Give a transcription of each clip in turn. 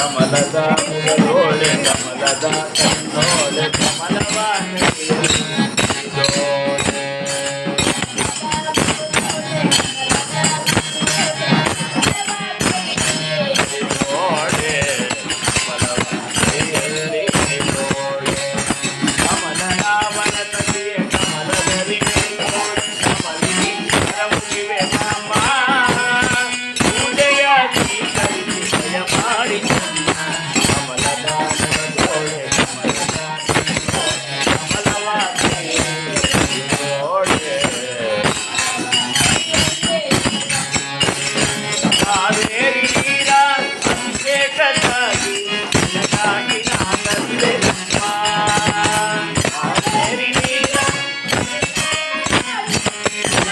కమలదా కమలదా కమలవా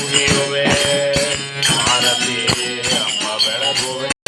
Mujer,